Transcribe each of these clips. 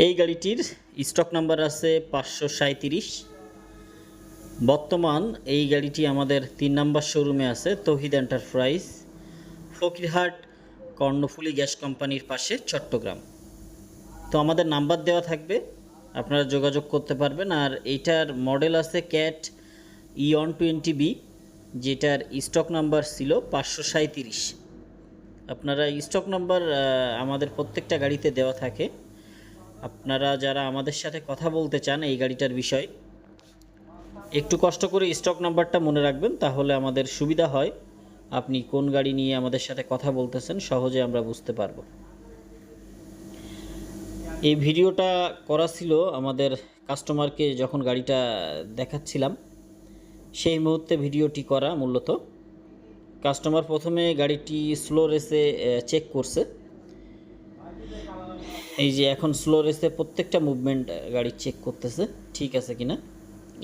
এই গাড়িটির stock number আছে পাঁচশো সাঁত্রিশ বর্তমান এই গাড়িটি আমাদের তিন নাম্বার শোরুমে আছে, তহিদ এন্টারপ্রাইজ ফকিরহাট কর্ণফুলি গ্যাস কোম্পানির পাশে চট্টগ্রাম। তো আমাদের নাম্বার দেওয়া থাকবে, আপনারা যোগাযোগ করতে পারবেন। আর এইটার মডেল আছে Cat E one twenty B যেটার স্টক নাম্বার ছিল পাঁচশো সাঁত্রিশ আপনারা স্টক নাম্বার আমাদের প্রত্যেকটা গাড়িতে দেওয়া থাকে। আপনারা যারা আমাদের সাথে কথা বলতে চান এই গাড়িটার বিষয়, একটু কষ্ট করে স্টক নাম্বারটা মনে রাখবেন, তাহলে আমাদের সুবিধা হয়। আপনি কোন গাড়ি নিয়ে আমাদের সাথে কথা বলতেছেন সহজে আমরা বুঝতে পারব। এই ভিডিওটা করা ছিল আমাদের কাস্টমারকে যখন গাড়িটা দেখাচ্ছিলাম, সেই মুহূর্তে ভিডিওটি করা মূলত। কাস্টমার প্রথমে গাড়িটি স্লো রেসে চেক করছে। এই যে এখন স্লো রেসে প্রত্যেকটা মুভমেন্ট গাড়ি চেক করতেছে, ঠিক আছে কিনা?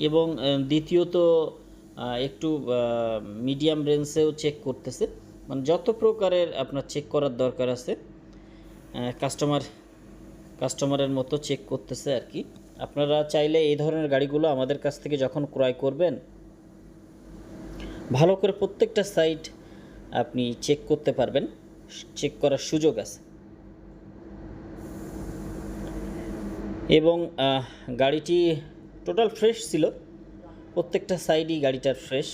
এবং দ্বিতীয়ত একটু মিডিয়াম রেঞ্জেও চেক করতেছে। মানে যত প্রকারের আপনার চেক করার দরকার আছে কাস্টমার কাস্টমারের মতো চেক করতেছে আর কি। আপনারা চাইলে এই ধরনের গাড়িগুলো আমাদের কাছ থেকে যখন ক্রয় করবেন, ভালো করে প্রত্যেকটা সাইট আপনি চেক করতে পারবেন। চেক করার সুযোগ আছে। এবং গাড়িটি টোটাল ফ্রেশ ছিল। প্রত্যেকটা সাইডই গাড়িটার ফ্রেশ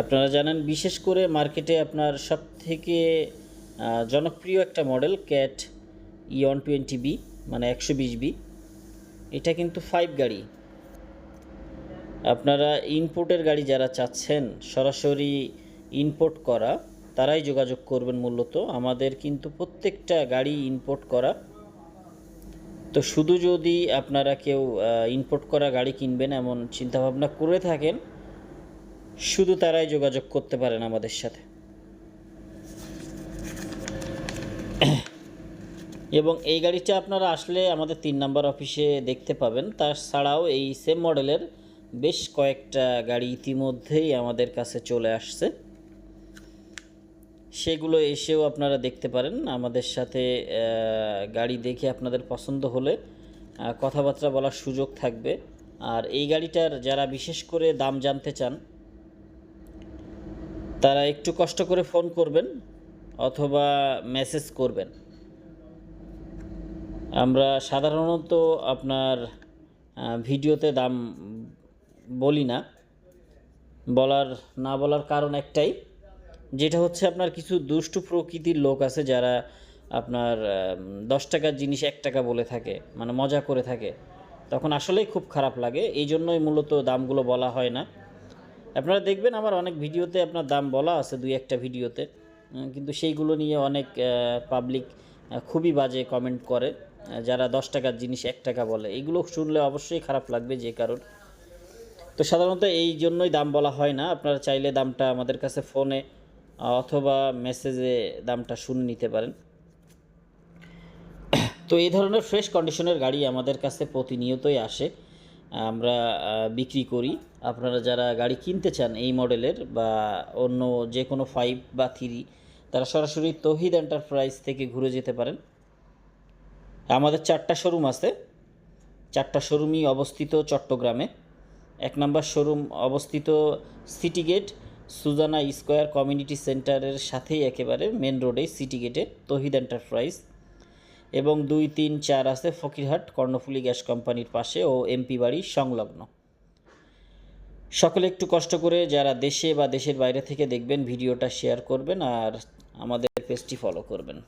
আপনারা জানেন, বিশেষ করে মার্কেটে আপনার সব থেকে জনপ্রিয় একটা model Cat E one twenty B মানে একশো বিশ বি এটা কিন্তু ফাইভ গাড়ি। আপনারা ইনপোর্টের গাড়ি যারা চাচ্ছেন, সরাসরি ইনপোর্ট করা, তারাই যোগাযোগ করবেন মূলত। আমাদের কিন্তু প্রত্যেকটা গাড়ি ইনপোর্ট করা। তো শুধু যদি আপনারা কেউ ইনপোর্ট করা গাড়ি কিনবেন এমন চিন্তাভাবনা করে থাকেন, শুধু তারাই যোগাযোগ করতে পারেন আমাদের সাথে। এবং এই গাড়িটা আপনারা আসলে আমাদের তিন নাম্বার অফিসে দেখতে পাবেন। তাছাড়াও এই সেম মডেলের বেশ কয়েকটা গাড়ি ইতিমধ্যেই আমাদের কাছে চলে আসছে। সেগুলো এসেও আপনারা দেখতে পারেন। আমাদের সাথে গাড়ি দেখে আপনাদের পছন্দ হলে কথাবার্তা বলার সুযোগ থাকবে। আর এই গাড়িটার যারা বিশেষ করে দাম জানতে চান, তারা একটু কষ্ট করে ফোন করবেন অথবা মেসেজ করবেন। আমরা সাধারণত আপনার ভিডিওতে দাম বলি না। বলার না বলার কারণ একটাই। যেটা হচ্ছে আপনার কিছু দুষ্টু প্রকৃতির লোক আছে যারা আপনার দশ টাকার জিনিস এক টাকা বলে থাকে মানে মজা করে থাকে। তখন আসলেই খুব খারাপ লাগে, এই জন্যই মূলত দামগুলো বলা হয় না। আপনারা দেখবেন আমার অনেক ভিডিওতে আপনার দাম বলা আছে, দুই একটা ভিডিওতে। কিন্তু সেইগুলো নিয়ে অনেক পাবলিক খুবই বাজে কমেন্ট করে যারা দশ টাকার জিনিস এক টাকা বলে। এগুলো শুনলে অবশ্যই খারাপ লাগবে যে কারণ। তো সাধারণত এই জন্যই দাম বলা হয় না, আপনারা চাইলে দামটা আমাদের কাছে ফোনে অথবা মেসেজে দামটা শুনে নিতে পারেন। তো এই ধরনের ফ্রেশ কন্ডিশনের গাড়ি আমাদের কাছে প্রতিনিয়তই আসে। আমরা বিক্রি করি। আপনারা যারা গাড়ি কিনতে চান এই মডেলের বা অন্য যে কোনো ফাইভ বা থ্রি তারা সরাসরি তহিদ এন্টারপ্রাইজ থেকে ঘুরে যেতে পারেন। আমাদের চারটা শোরুম আছে। চারটা শোরুমই অবস্থিত চট্টগ্রামে। এক নম্বর শোরুম অবস্থিত city gate Sujana square community সেন্টারের সাথেই একেবারে মেন রোডে সিটি গেটে তহিদ এন্টারপ্রাইজ। এবং দুই, তিন, চার আছে ফকিরহাট কর্ণফুলি গ্যাস কোম্পানির পাশে ও এমপি বাড়ি সংলগ্ন। সকলে একটু কষ্ট করে যারা দেশে বা দেশের বাইরে থেকে দেখবেন, ভিডিওটা শেয়ার করবেন আর আমাদের পেজটি ফলো করবেন।